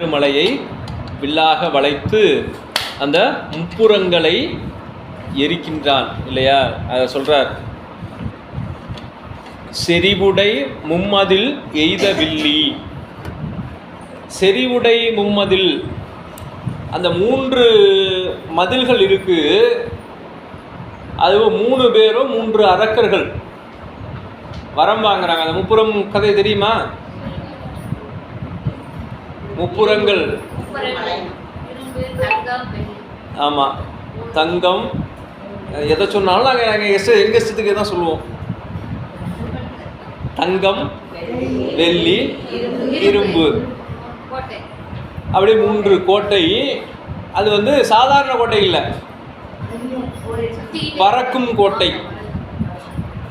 திருமலையை வில்லாக வளைத்து அந்த முப்புறங்களை எரிக்கின்றான் இல்லையா? அதை சொல்கிறார் செறிவுடை மும்மதில் எய்த வில்லி செறிவுடை மும்மதில் அந்த மூன்று மதில்கள் இருக்கு. அது மூணு பேரும் மூன்று அரக்கர்கள். வரம் வாங்குறாங்க. அந்த முப்புறம் கதை தெரியுமா? முப்புறங்கள். ஆமாம் தங்கம். எதை சொன்னாலும் நாங்கள் நாங்கள் எஸ்ட் எங்கள் இஷ்டத்துக்கு தான் சொல்லுவோம்? தங்கம் வெள்ளி இரும்பு. அப்படியே மூன்று கோட்டை. அது வந்து சாதாரண கோட்டை இல்லை. பறக்கும் கோட்டை.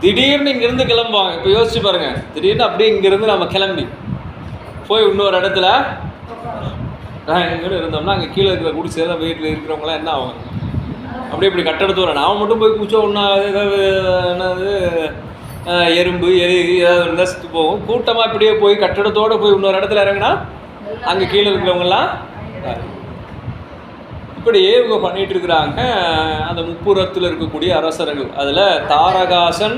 திடீர்னு இங்கேருந்து கிளம்புவாங்க. இப்போ யோசிச்சு பாருங்கள் திடீர்னு அப்படியே இங்கேருந்து நம்ம கிளம்பி. போய் இன்னொரு இடத்துல நான் எங்கேயும் இருந்தோம்னா அங்கே கீழே இருக்கிற குடிசை வீட்டில் இருக்கிறவங்களாம் என்ன ஆகும் அப்படியே இப்படி கட்டடத்தோட நான் மட்டும் போய் குச்சா ஒன்றா ஏதாவது என்னது எறும்பு எரி ஏதாவது இருந்தால் செத்து போகும். கூட்டமாக இப்படியே போய் கட்டடத்தோடு போய் இன்னொரு இடத்துல இறங்குனா அங்கே கீழே இருக்கிறவங்கலாம் இப்படி இவங்க பண்ணிட்டு இருக்கிறாங்க. அந்த முப்புறத்தில் இருக்கக்கூடிய அரசர்கள். அதில் தாரகாசன்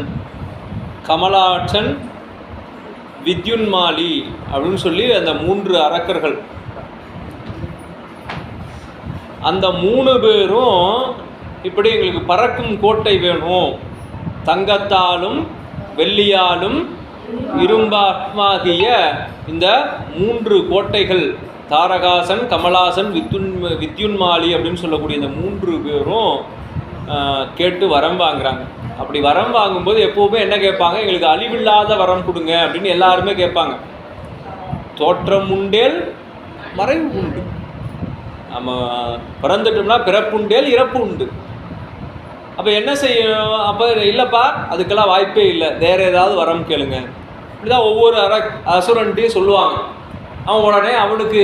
கமலாட்சன் வித்யுன்மாலி அப்படின்னு சொல்லி அந்த மூன்று அரக்கர்கள். அந்த மூணு பேரும் இப்படி எங்களுக்கு பறக்கும் கோட்டை வேணும். தங்கத்தாலும் வெள்ளியாலும் இரும்பாத்மாகிய இந்த மூன்று கோட்டைகள் தாரகாசன் கமலாசன் வித்துன் வித்யுன்மாலி அப்படின்னு சொல்லக்கூடிய இந்த மூன்று பேரும் கேட்டு வரம் வாங்குறாங்க. அப்படி வரம் வாங்கும்போது எப்போவுமே என்ன கேட்பாங்க? எங்களுக்கு அழிவில்லாத வரம் கொடுங்க அப்படின்னு எல்லாருமே கேட்பாங்க. தோற்றம் உண்டேல் மறைவு உண்டு. நம்ம பிறந்துட்டோம்னா பிறப்புண்டேல் இறப்பு உண்டு. அப்போ என்ன செய்யும்? அப்போ இல்லைப்பா அதுக்கெல்லாம் வாய்ப்பே இல்லை. வேறு ஏதாவது வரம் கேளுங்க. இப்படிதான் ஒவ்வொரு அர அசுரன்ட்டையும் சொல்லுவாங்க. அவன் உடனே அவனுக்கு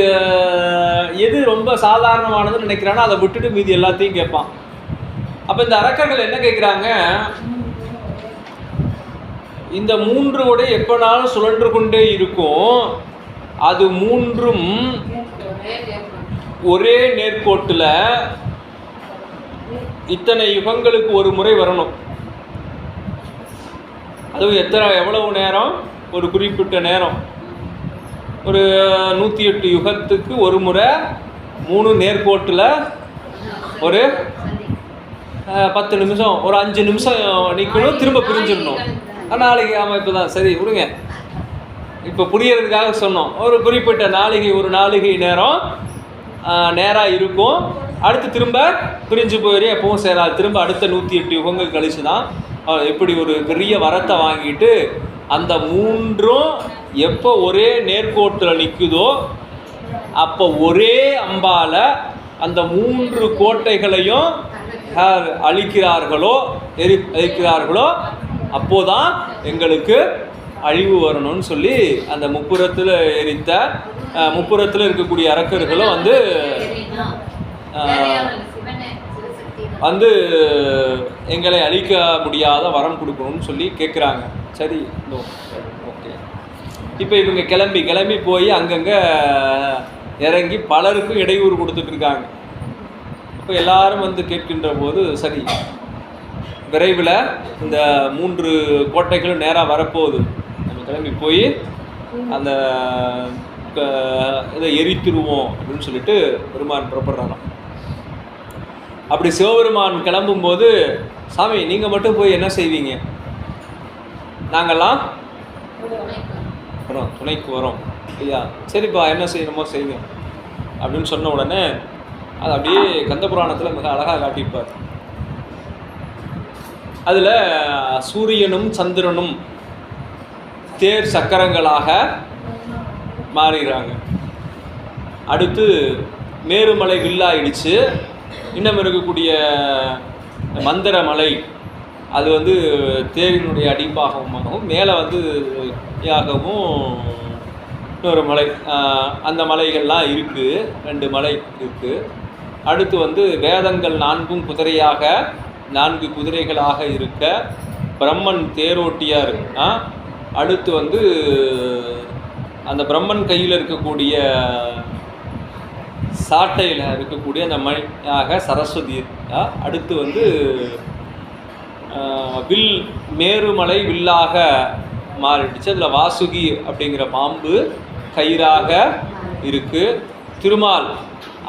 எது ரொம்ப சாதாரணமானதுன்னு நினைக்கிறானோ அதை விட்டுட்டு மீதி எல்லாத்தையும் கேட்பான். அப்போ இந்த அரக்கர்கள் என்ன கேட்குறாங்க இந்த மூன்று உடை எப்பனாலும் சுழன்று கொண்டே இருக்கும். அது மூன்றும் ஒரே நேர்கோட்டில் இத்தனை யுகங்களுக்கு ஒரு முறை வரணும். அதுவும் எத்தனை எவ்வளவு நேரம்? ஒரு குறிப்பிட்ட நேரம். ஒரு நூற்றி எட்டு யுகத்துக்கு ஒரு முறை மூணு நேர்கோட்டில் ஒரு பத்து நிமிஷம் ஒரு அஞ்சு நிமிஷம் நிற்கணும் திரும்ப பிரிஞ்சிடணும். நாளைக்கு ஆமாம் இப்போ தான். சரி விடுங்க. இப்போ புரியறதுக்காக சொன்னோம். ஒரு குறிப்பிட்ட நாளிகை ஒரு நாளிகை நேரம் நேராக இருக்கும். அடுத்து திரும்ப பிரிஞ்சு போயிரு எப்பவும் சேராது. திரும்ப அடுத்த நூற்றி எட்டு யுகங்கள் கழிச்சு தான் எப்படி ஒரு பெரிய வரத்தை வாங்கிட்டு அந்த மூன்றும் எப்போ ஒரே நேர்கோட்டில் நிற்குதோ அப்போ ஒரே அம்பால அந்த மூன்று கோட்டைகளையும் அழிக்கிறார்களோ எரி அழிக்கிறார்களோ அப்போதான் எங்களுக்கு அழிவு வரணும்னு சொல்லி அந்த முப்புறத்தில் எரித்த முப்புறத்தில் இருக்கக்கூடிய அரக்கர்களும் வந்து வந்து எங்களை அழிக்க முடியாத வரம் கொடுக்கணும்னு சொல்லி கேட்குறாங்க சரி ஓகே. இப்போ இவங்க கிளம்பி கிளம்பி போய் அங்கங்கே இறங்கி பலருக்கும் இடையூறு கொடுத்துட்ருக்காங்க இப்போ எல்லாரும் வந்து கேட்கின்ற போது சரி விரைவில் இந்த மூன்று கோட்டைகளும் நேராக வரப்போகுது. நம்ம கிளம்பி போய் அந்த இதை எரித்திருவோம் அப்படின்னு சொல்லிட்டு பெருமான் புறப்படுறாராம். அப்படி சிவபெருமான் கிளம்பும்போது சாமி நீங்கள் மட்டும் போய் என்ன செய்வீங்க? நாங்கள்லாம் வரோம் துணைக்கு வரோம். ஐயா சரிப்பா என்ன செய்யணுமோ செய்யுங்க. அப்படின்னு சொன்ன உடனே அது அப்படியே கந்த புராணத்தில் மிக அழகாக காட்டியிருப்பார். அதில் சூரியனும் சந்திரனும் தேர் சக்கரங்களாக மாறிடுறாங்க அடுத்து மேருமலை வில்லாயிடுச்சு. இன்னும் இருக்கக்கூடிய மந்திர மலை அது வந்து தேரினுடைய அடிப்பாகவும் மேலே வந்து யாகவும் இன்னொரு மலை அந்த மலைகள்லாம் இருக்குது ரெண்டு மலை இருக்குது அடுத்து வந்து வேதங்கள் நான்கும் குதிரையாக நான்கு குதிரைகளாக இருக்க பிரம்மன் தேரோட்டியா இருக்குன்னா அடுத்து வந்து அந்த பிரம்மன் கையில் இருக்கக்கூடிய சாட்டையில் இருக்கக்கூடிய அந்த மணியாக சரஸ்வதி. அடுத்து வந்து வில் மேருமலை வில்லாக மாறிடுச்சு. அதில் வாசுகி அப்படிங்கிற பாம்பு கயிறாக இருக்கு. திருமால்.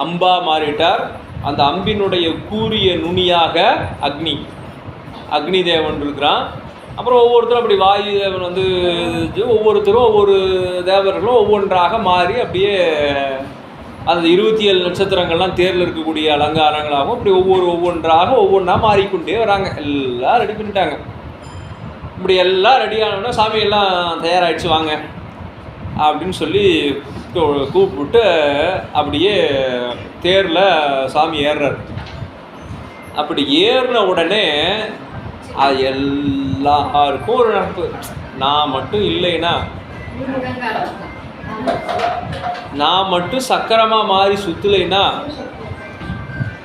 அம்பா மாறிட்டார் அந்த அம்பினுடைய கூரிய நுனியாக அக்னி. அக்னி தேவன் இருக்கிறான். அப்புறம் ஒவ்வொருத்தரும் அப்படி வாயு தேவன் வந்து இது, ஒவ்வொருத்தரும் ஒவ்வொரு தேவர்களும் ஒவ்வொன்றாக மாறி அப்படியே அந்த இருபத்தி ஏழு நட்சத்திரங்கள்லாம் தேரில் இருக்கக்கூடிய அலங்காரங்களாகவும் இப்படி ஒவ்வொரு ஒவ்வொன்றாக ஒவ்வொன்றா மாறிக்கொண்டே வராங்க. எல்லாம் ரெடி பண்ணிட்டாங்க. இப்படி எல்லாம் ரெடி ஆனோன்னா சாமியெல்லாம் தயாராகிடுச்சு வாங்க. அப்படின்னு சொல்லி கூப்பிட்டு அப்படியே தேரில் சாமி ஏறுறாரு. அப்படி ஏறின உடனே அது எல்லாருக்கும் ஒரு நடப்பு நான் மட்டும் இல்லைன்னா நான் மட்டும் சக்கரமாக மாறி சுற்றலைன்னா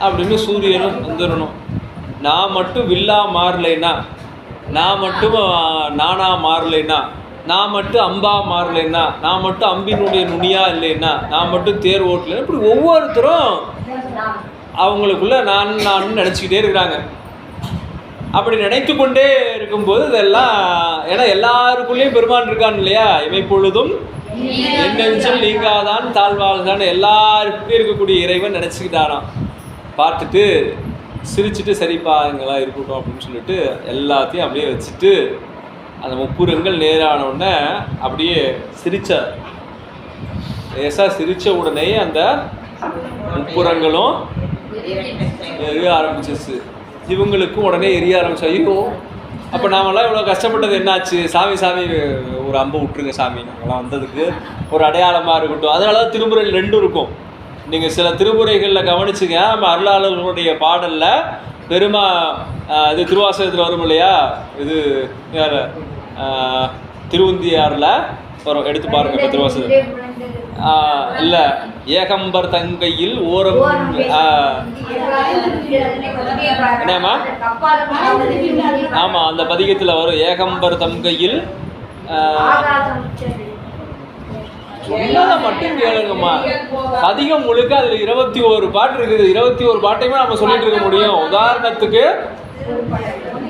அப்படின்னு சூரியனும் வந்துடணும் நான் மட்டும் வில்லா மாறலைன்னா நான் மட்டும் நானாக மாறலைன்னா நான் மட்டும் அம்பா மாறலைன்னா நான் மட்டும் அம்பினுடைய நுனியா இல்லைன்னா நான் மட்டும் தேர் ஓட்டலைன்னா இப்படி ஒவ்வொருத்தரும் அவங்களுக்குள்ள நான் நான் நினச்சிக்கிட்டே இருக்கிறாங்க. அப்படி நினைத்து கொண்டே இருக்கும்போது இதெல்லாம் ஏன்னா எல்லாருக்குள்ளேயும் பெருமான் இருக்கான் இல்லையா? இவை பொழுதும் என்னெஞ்சல் நீங்காதான் தாழ்வாள்தான் எல்லாருக்கும் இருக்கக்கூடிய இறைவன் நினச்சிக்கிட்டாராம். பார்த்துட்டு சிரிச்சுட்டு சரிப்பா இங்கெல்லாம் இருக்கட்டும் அப்படின்னு சொல்லிட்டு எல்லாத்தையும் அப்படியே வச்சுட்டு அந்த முப்புரங்கள் நேரான உடனே அப்படியே சிரித்தார் லேசாக சிரித்த உடனே அந்த முப்புறங்களும் எரிய ஆரம்பிச்சிச்சு. இவங்களுக்கும் உடனே எரிய ஆரம்பிச்சு ஐயோ அப்போ நாமெல்லாம் இவ்வளோ கஷ்டப்பட்டது என்னாச்சு? சாமி சாமி ஒரு அம்பு விட்டுருங்க சாமி. நாங்களாம் வந்ததுக்கு ஒரு அடையாளமாக இருக்கட்டும். அதனால தான் திருமுறைகள் ரெண்டும் இருக்கும். நீங்கள் சில திருமுறைகளில் கவனிச்சுங்க நம்ம அருளாளர்களுடைய பாடலில் பெருமா இது திருவாசகத்தில் வரும் இல்லையா? இது யார் திருவுந்தியாரில் வரும். எடுத்து பாருங்க இப்போ திருவாசகம் இல்லை ஏகம்பர் தங்கையில் ஓரம் என்னம்மா? ஆமாம் அந்த பதிகத்தில் வரும். ஏகம்பர் தங்கையில் சொன்னதை மட்டும் கேளுங்கம்மா. அதிகம் முழுக்க அதில் இருபத்தி ஒரு பாட்டு இருக்குது. இருபத்தி ஒரு பாட்டையுமே நம்ம சொல்லிட்டு இருக்க முடியும். உதாரணத்துக்கு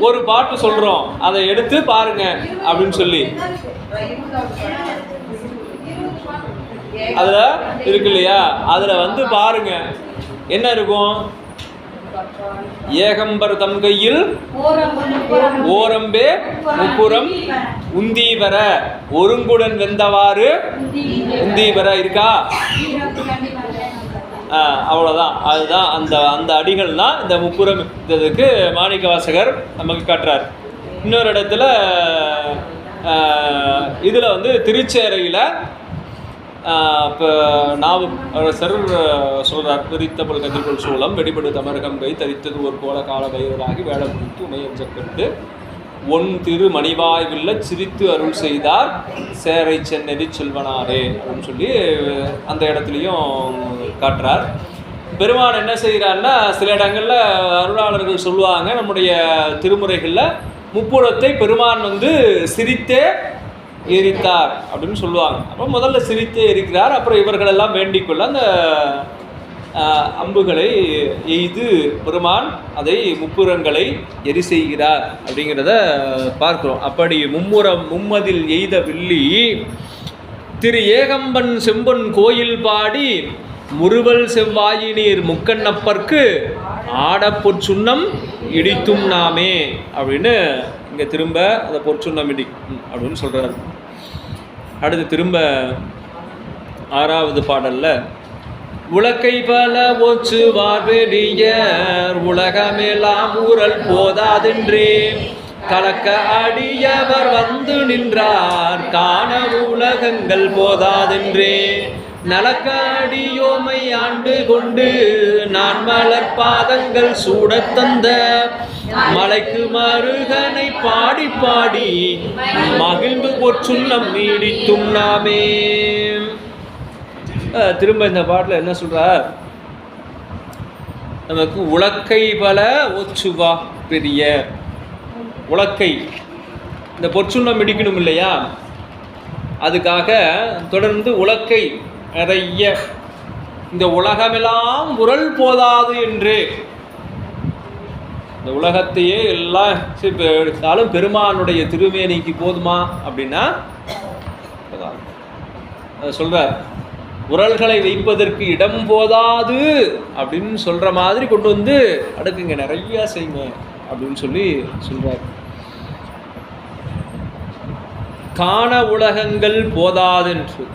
ஒரு பாட்டு சொல்கிறோம் அதை எடுத்து பாருங்க அப்படின்னு சொல்லி. அதில் இருக்கு இல்லையா? அதில் வந்து பாருங்க. என்ன இருக்கும்? ஏகம்பர் தம் கையில் ஓரம்பே முப்புறம் உந்தீவர. ஒருங்குடன் வெந்தவாறு உந்தீவர இருக்கா? அவ்வளோதான் அதுதான் அந்த அந்த அடிகள் தான் இந்த முப்புறம் இதுக்கு மாணிக்க வாசகர் நமக்கு காட்டுறார். இன்னொரு இடத்துல இதில் வந்து திருச்சேரையில் இப்போ நாவு அரசர் சொல்கிறார் விரித்தபல் கதிர்கொள் சூளம் வெடிபடு தமரகம் கை தரித்தது ஒரு கோல கால பைரவராகி வேட குறித்து உணையஞ்ச கண்டு ஒன் திரு மணிவாய்வில்ல சிரித்து அருள் செய்தார் சேரை சென்னதி செல்வனாரே அப்படின்னு சொல்லி அந்த இடத்துலையும் காட்டுறார். பெருமான் என்ன செய்கிறாருன்னா சில இடங்களில் அருளாளர்கள் சொல்லுவாங்க நம்முடைய திருமுறைகளில் முப்புறத்தை பெருமான் வந்து சிரித்தே எரித்தார் அப்படின்னு சொல்லுவாங்க. அப்போ முதல்ல சிரித்து எரிக்கிறார். அப்புறம் இவர்களெல்லாம் வேண்டிக் கொள்ள அந்த அம்புகளை எய்து பெருமான் அதை முப்புறங்களை எரி செய்கிறார் அப்படிங்கிறத பார்க்கிறோம். அப்படி மும்முரம் மும்மதில் எய்த வில்லி திரு ஏகம்பன் செம்பன் கோயில் பாடி முறுவல் செவ்வாயினீர் முக்கண்ணப்பர்க்கு ஆடப் பொற்சுண்ணம் இடித்தும் நாமே அப்படின்னு இங்கே திரும்ப அந்த பொற்சுண்ணம் இடி அப்படின்னு சொல்கிறார் அடுத்து திரும்ப ஆறாவது பாடல்ல உலக்கை பல ஒச்சு வார்வெடியர் உலகமெல்லாம் ஊரல் போதாதென்றே. கலக்க அடியவர் வந்து நின்றார் காண உலகங்கள் போதாதென்றே. நலக்க அடியோமை ஆண்டு கொண்டு நான் மலர் பாதங்கள் சூடத் தந்த. மலைக்கு மருகனை பாடி பாடி மகிழ்ந்து பொற்சுண்ணம் நீடித்தும் நாமே அஹ் திரும்ப இந்த பாட்டில் என்ன சொல்கிறார் நமக்கு உலக்கை பல ஒச்சுவா பெரிய. உலக்கை. இந்த பொற்சுண்ணம் இடிக்கணும் இல்லையா? அதுக்காக தொடர்ந்து உலக்கை நிறைய. இந்த உலகமெல்லாம் உரல் போதாது என்று இந்த உலகத்தையே எல்லாம் எடுத்தாலும் பெருமானுடைய திருமேனிக்கு போதுமா அப்படின்னா சொல்கிறார் உரல்களை வைப்பதற்கு இடம் போதாது அப்படின்னு சொல்கிற மாதிரி கொண்டு வந்து அடுக்குங்க நிறையா செய்யுங்க அப்படின்னு சொல்லி சொல்கிறார் காண உலகங்கள் போதாதென்று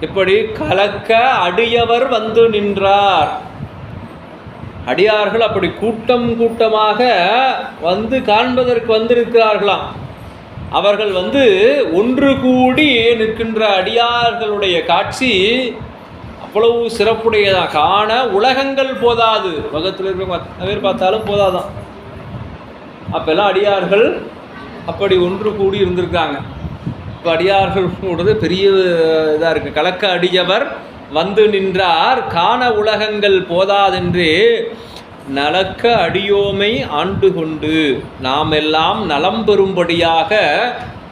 எப்படி? கலக்க அடியவர் வந்து நின்றார். அடியார்கள் அப்படி கூட்டம் கூட்டமாக வந்து காண்பதற்கு வந்திருக்கிறார்களாம். அவர்கள் வந்து ஒன்று கூடி நிற்கின்ற அடியார்களுடைய காட்சி அவ்வளவு சிறப்புடையதான் காண உலகங்கள் போதாது. உலகத்தில் இருக்கிற பேர் பார்த்தாலும் போதாதான். அப்பெல்லாம் அடியார்கள் அப்படி ஒன்று கூடி இருந்திருக்காங்க. இப்போ அடியார்கள் பெரிய இதாக இருக்குது கலக்க அடியவர் வந்து நின்றார் காண உலகங்கள் போதாதென்று நலக்க அடியோமை ஆண்டு கொண்டு நாம் எல்லாம் நலம் பெறும்படியாக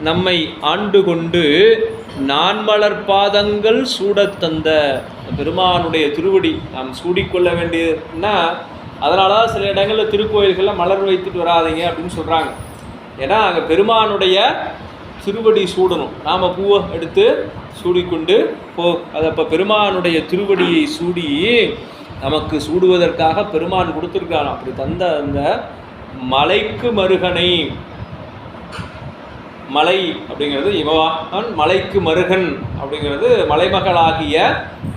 நம்மை ஆண்டு கொண்டு நான்மலர் பாதங்கள் சூடத் தந்த பெருமானுடைய திருவடி. நாம் சூடிக்கொள்ள வேண்டியதுன்னா அதனால தான் சில இடங்களில் திருக்கோயில்களில் மலர் வைத்துட்டு வராதீங்க அப்படின்னு சொல்கிறாங்க ஏன்னா அங்கே பெருமானுடைய திருவடி சூடணும். நாம் பூவை எடுத்து சூடிக்கொண்டு போ அது அப்போ பெருமானுடைய திருவடியை சூடி நமக்கு சூடுவதற்காக பெருமான் கொடுத்துருக்கான் அப்படி தந்த அந்த மலைக்கு மருகனை மலை அப்படிங்கிறது இவன் மலைக்கு மருகன் அப்படிங்கிறது மலைமகளாகிய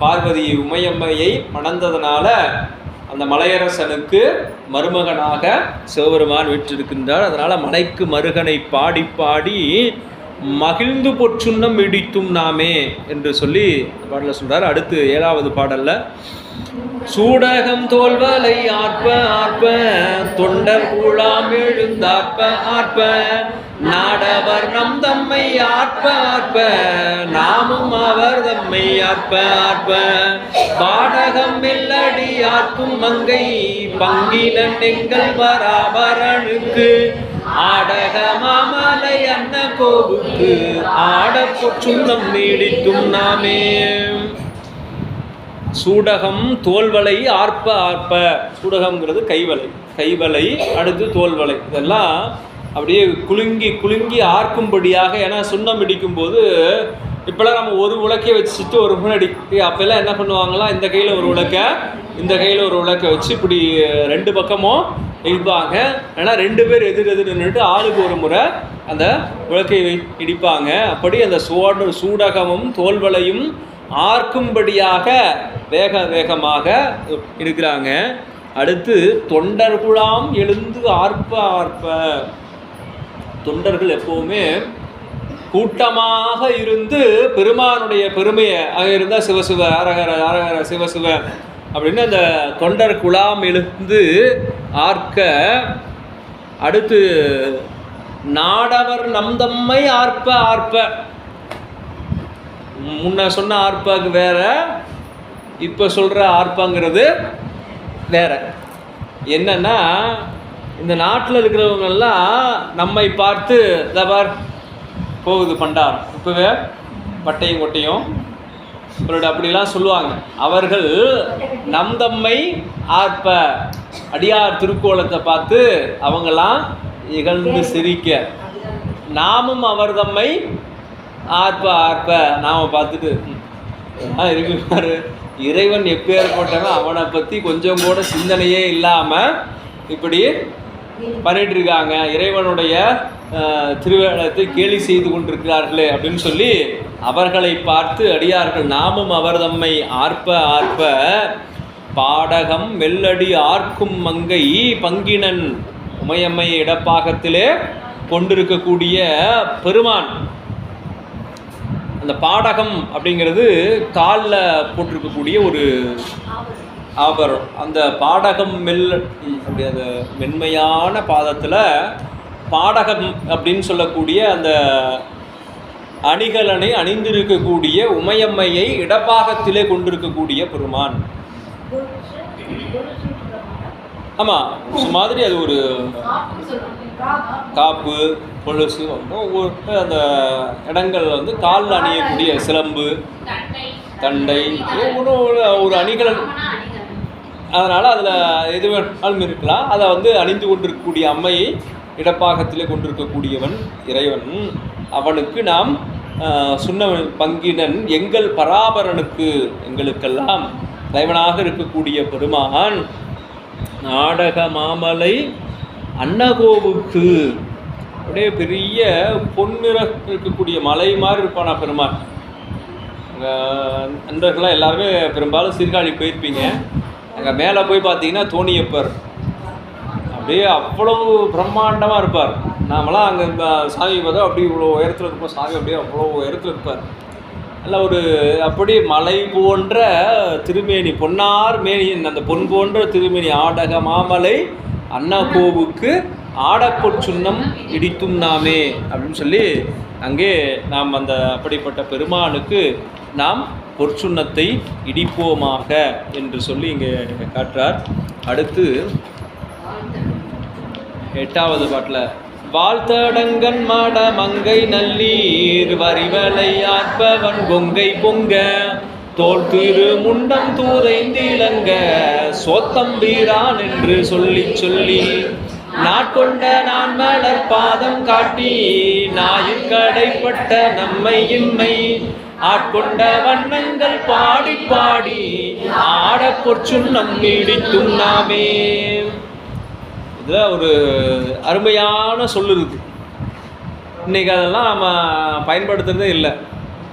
பார்வதி உமையம்மையை மணந்ததனால அந்த மலையரசனுக்கு மருமகனாக சிவபெருமான் வீற்றிருக்கின்றார். அதனால் மலைக்கு மருகனை பாடி பாடி மகிழ்ந்து பொற்றுண்ணம் இடித்தும் நாமே என்று சொல்லி பாடலை சொல்கிறார் அடுத்து ஏழாவது பாடலில் சூடகம் தோல்வலை ஆர்ப்ப ஆர்ப்ப தொண்டர் கூழாம் எழுந்தார்ப்ப ஆர்ப்ப நாடவர் நம் தம்மை ஆர்ப்ப ஆர்ப்ப நாமும் அவர் தம்மை ஆர்ப்ப ஆர்ப்ப. பாடகம் இல்லடி ஆர்க்கும் மங்கை பங்கிலன் எங்கள் வராபரனுக்கு ஆடக மாமலை அன்ன கோவுக்கு ஆடப்பொற்றுள்ளம் நீடித்தும் நாமே. சூடகம் தோல்வலை ஆர்ப்ப ஆர்ப்ப. சூடகம்ங்கிறது கைவலை. கைவலை அடுத்து தோல்வலை. இதெல்லாம் அப்படியே குலுங்கி குலுங்கி ஆர்க்கும்படியாக ஏன்னா சுண்ணம் இடிக்கும் போது இப்போலாம் நம்ம ஒரு உலக்கையை வச்சுட்டு ஒரு முன்னாடி அப்போல்லாம் என்ன பண்ணுவாங்களாம் இந்த கையில் ஒரு உலக்கை இந்த கையில் ஒரு உலக்கை வச்சு இப்படி ரெண்டு பக்கமும் இடிப்பாங்க ஏன்னா ரெண்டு பேர் எதிர் எதிர் நின்றுட்டு ஆளுக்கு ஒரு முறை அந்த விளக்கை இடிப்பாங்க. அப்படி அந்த சூட சூடகமும் தோல்வலையும் ஆர்க்கும்படியாக வேக வேகமாக இருக்கிறாங்க. அடுத்து தொண்டர்குழாம் எழுந்து ஆர்ப்ப ஆர்ப்ப. தொண்டர்கள் எப்போவுமே கூட்டமாக இருந்து பெருமானுடைய பெருமையை அங்கே இருந்தால் சிவசிவ அரகர அரகர சிவசிவ அப்படின்னு அந்த தொண்டர் குழாம் எழுந்து ஆர்க்க அடுத்து நாடவர் நம்தம்மை ஆர்ப்ப ஆர்ப்ப. முன்ன சொன்ன ஆர்ப்பாக்கு வேற இப்போ சொல்கிற ஆர்ப்பாங்கிறது வேற. என்னன்னா இந்த நாட்டில் இருக்கிறவங்கெல்லாம் நம்மை பார்த்து தபார் போகுது பண்டார் இப்போவே பட்டையும் கொட்டையும். அவரோட அப்படிலாம் சொல்லுவாங்க. அவர்கள் நம் தம்மை ஆர்ப்ப அடியார் திருக்கோலத்தை பார்த்து அவங்கெல்லாம் இகழ்ந்து சிரிக்க. நாமும் அவர் தம்மை ஆர்ப்ப ஆர்ப்ப நாம் பார்த்துட்டு இருக்கு பாரு. இறைவன் எப்பேற்பட்டவன் அவனை பற்றி கொஞ்சம் கூட சிந்தனையே இல்லாமல் இப்படி பண்ணிட்டு இருக்காங்க இறைவனுடைய அஹ், திருவேடத்தை கேலி செய்து கொண்டிருக்கிறார்களே அப்படின்னு சொல்லி அவர்களை பார்த்து அடியார்கள் நாமும் அவர் தம்மை ஆர்ப்ப ஆர்ப்ப பாடகம் வெள்ளடி ஆர்க்கும் மங்கை பங்கினன் உமையம்மை இடப்பாகத்திலே கொண்டிருக்கக்கூடிய பெருமான். அந்த பாடகம் அப்படிங்கிறது காலில் போட்டிருக்கக்கூடிய ஒரு அவர் அந்த பாடகம் மெல் அப்படி அந்த மென்மையான பாதத்தில் பாடகம் அப்படின்னு சொல்லக்கூடிய அந்த அணிகலனை அணிந்திருக்கக்கூடிய உமையம்மையை இடப்பாகத்திலே கொண்டிருக்கக்கூடிய பெருமான். ஆமாம் மாதிரி அது ஒரு காப்பு கொலுசு ஒவ்வொரு அந்த இடங்கள் வந்து காலில் அணியக்கூடிய சிலம்பு தண்டை ஒரு ஒரு அணிகலன். அதனால் அதில் எது வேணாலும் இருக்கலாம். அதை வந்து அணிந்து கொண்டிருக்கக்கூடிய அம்மையை இடப்பாகத்திலே கொண்டிருக்கக்கூடியவன் இறைவன். அவனுக்கு நாம் சுண்ண பங்கினன் எங்கள் பராபரனுக்கு எங்களுக்கெல்லாம் தலைவனாக இருக்கக்கூடிய பெருமான் நாடக மாமலை அன்னகோவுக்கு. அப்படியே பெரிய பொன்னிற இருக்கக்கூடிய மலை மாதிரி இருப்பானா பெருமான்? நண்பர்களாக எல்லாருமே பெரும்பாலும் சீர்காழி போயிருப்பீங்க. அங்கே மேலே போய் பார்த்தீங்கன்னா தோணியப்பர். அப்படியே அவ்வளவு பிரம்மாண்டமாக இருப்பார். நாமெல்லாம் அங்கே சாமி பார்த்தா அப்படியே இவ்வளோ உயரத்தில் இருப்போம் சாமி அப்படியே அவ்வளோ உயரத்தில் இருப்பார். நல்ல ஒரு அப்படி மலை போன்ற திருமேனி பொன்னார் மேனியின் அந்த பொன் போன்ற திருமேனி ஆடக மாமலை அன்னகோவுக்கு ஆடப்பொற்சுன்னம் இடித்தும் நாமே அப்படின்னு சொல்லி அங்கே நாம் அந்த அப்படிப்பட்ட பெருமானுக்கு நாம் பொற்சுண்ணத்தை இடிப்போமாக என்று சொல்லி இங்கே காட்டுறார். அடுத்து எட்டாவது பாட்டில் வாழ்த்தடங்கன் மாட மங்கை நல்லீர் வரிவலை ஆற்பவன் கொங்கை பொங்க தோல் திரு முண்டம் தூதைந்திலங்க சோத்தம்பீரான் என்று சொல்லி சொல்லி நாட்கொண்ட நான் மலர் பாதம் காட்டி நாயின் கடைப்பட்ட நம்மை இம்மை ஆட்கொண்ட வண்ணங்கள் பாடி பாடி ஆடப் பொற்சுண்ணம் நீடித்தும் நாமே. இதில் ஒரு அருமையான சொல் இருக்குது இன்றைக்கி அதெல்லாம் நம்ம பயன்படுத்துறதே இல்லை.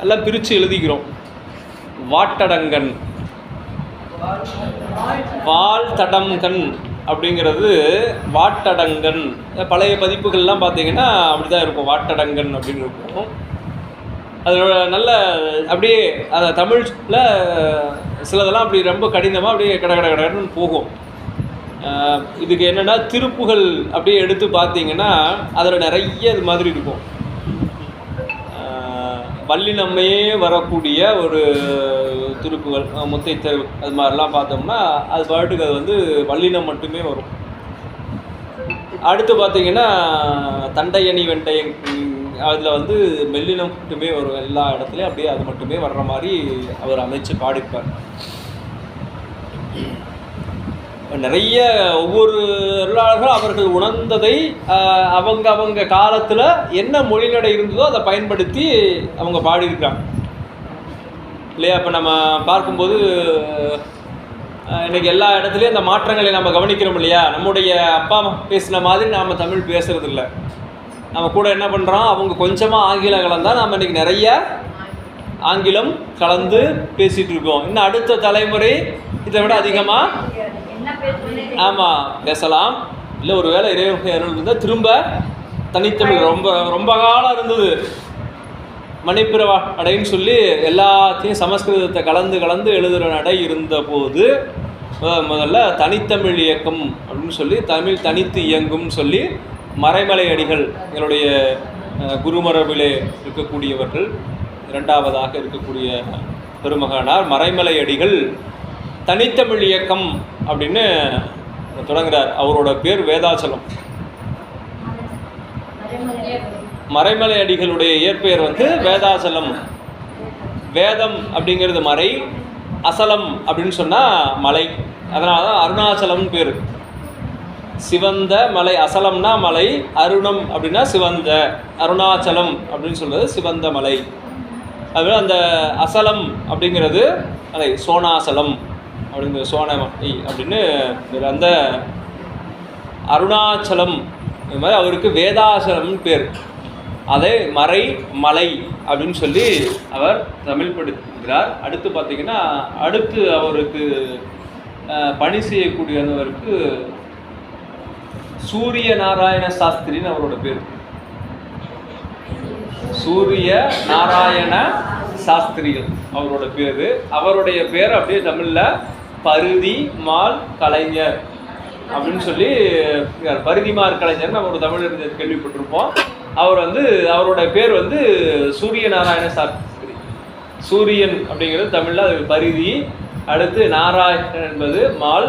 எல்லாம் பிரித்து எழுதிக்கிறோம். வாட்டடங்கன். வால் தடங்கன் அப்படிங்கிறது வாட்டடங்கன். பழைய பதிப்புகள்லாம் பார்த்தீங்கன்னா அப்படி தான் இருக்கும். வாட்டடங்கன் அப்படின்னு இருக்கும். அதோட நல்ல அப்படியே அந்த தமிழில் சிலதெல்லாம் அப்படி ரொம்ப கடினமாக அப்படியே கட கட கடன்னு போகும் இதுக்கு என்னென்னா திருப்புகள் அப்படியே எடுத்து பார்த்தீங்கன்னா அதில் நிறைய இது மாதிரி இருக்கும். வள்ளினம்மையே வரக்கூடிய ஒரு துருப்புகள் முத்தை தெரு அது மாதிரிலாம் பார்த்தோம்னா அது பாட்டுக்கு அது வந்து வள்ளினம் மட்டுமே வரும். அடுத்து பார்த்தீங்கன்னா தண்டையணி வெண்டையன் அதில் வந்து மெல்லினம் மட்டுமே வரும் எல்லா இடத்துலையும். அப்படியே அது மட்டுமே வர்ற மாதிரி அவர் அமைச்சு பாடிப்பார். நிறைய ஒவ்வொரு அருளாளர்கள் அவர்கள் உணர்ந்ததை அவங்க அவங்க காலத்தில் என்ன மொழிநடை இருந்ததோ அதை பயன்படுத்தி அவங்க பாடியிருக்காங்க இல்லையா? இப்போ நம்ம பார்க்கும்போது இன்றைக்கி எல்லா இடத்துலையும் அந்த மாற்றங்களை நம்ம கவனிக்கிறோம் இல்லையா? நம்முடைய அப்பா அம்மா பேசின மாதிரி நாம் தமிழ் பேசுறது நம்ம கூட என்ன பண்ணுறோம் அவங்க கொஞ்சமாக ஆங்கிலம் கலந்தால் நம்ம இன்னைக்கு நிறைய ஆங்கிலம் கலந்து பேசிகிட்டு இருக்கோம். இன்னும் அடுத்த தலைமுறை இதை விட அதிகமாக ஆமாம் பேசலாம். இல்லை ஒரு வேளை இறைவன் அருள் இருந்தால் திரும்ப தனித்தமிழ். ரொம்ப ரொம்ப காலம் இருந்தது. மணிப்பிரவா நடைன்னு சொல்லி எல்லாத்தையும் சமஸ்கிருதத்தை கலந்து கலந்து எழுதுகிற நடை இருந்தபோது முத- முதல்ல தனித்தமிழ் இயக்கம் அப்படின்னு சொல்லி தமிழ் தனித்து இயங்கும்னு சொல்லி மறைமலை அடிகள் எங்களுடைய குருமரபிலே இருக்கக்கூடியவர்கள் இரண்டாவதாக இருக்கக்கூடிய பெருமகனார். மறைமலை அடிகள் தனித்தமிழ் இயக்கம் அப்படின்னு தொடங்குறார். அவரோட பேர் வேதாச்சலம். மறைமலை அடிகளுடைய இயற்பெயர் வந்து வேதாசலம் வேதம் அப்படிங்கிறது மறை அசலம் அப்படின்னு சொன்னால் மலை. அதனால தான் அருணாச்சலம்னு பேர். சிவந்த மலை அசலம்னா மலை அருணம் அப்படின்னா சிவந்த அருணாச்சலம் அப்படின்னு சொல்கிறது சிவந்த மலை. அதுவே அந்த அசலம் அப்படிங்கிறது மலை சோனாசலம் அப்படிங்கிற சோனமலை அப்படின்னு பேர். அந்த அருணாச்சலம் இது மாதிரி அவருக்கு வேதாசலம்னு பேர். அதை மறை மலை அப்படின்னு சொல்லி அவர் தமிழ் படுத்துகிறார். அடுத்து பார்த்தீங்கன்னா அடுத்து அவருக்கு பணி செய்யக்கூடியவருக்கு சூரிய நாராயண சாஸ்திரின்னு அவரோட பேர். சூரிய நாராயண சாஸ்திரிகள் அவரோட பேர். அவருடைய பேர் அப்படியே தமிழில் பருதி மால் கலைஞர் அப்படின்னு சொல்லி பருதிமார் கலைஞர் நம்ம ஒரு தமிழர் கேள்விப்பட்டிருப்போம். அவர் வந்து அவரோட பேர் வந்து சூரிய நாராயண சாஸ்திரி. சூரியன் அப்படிங்கிறது தமிழில் அது பரிதி அடுத்து நாராயணன் என்பது மால்.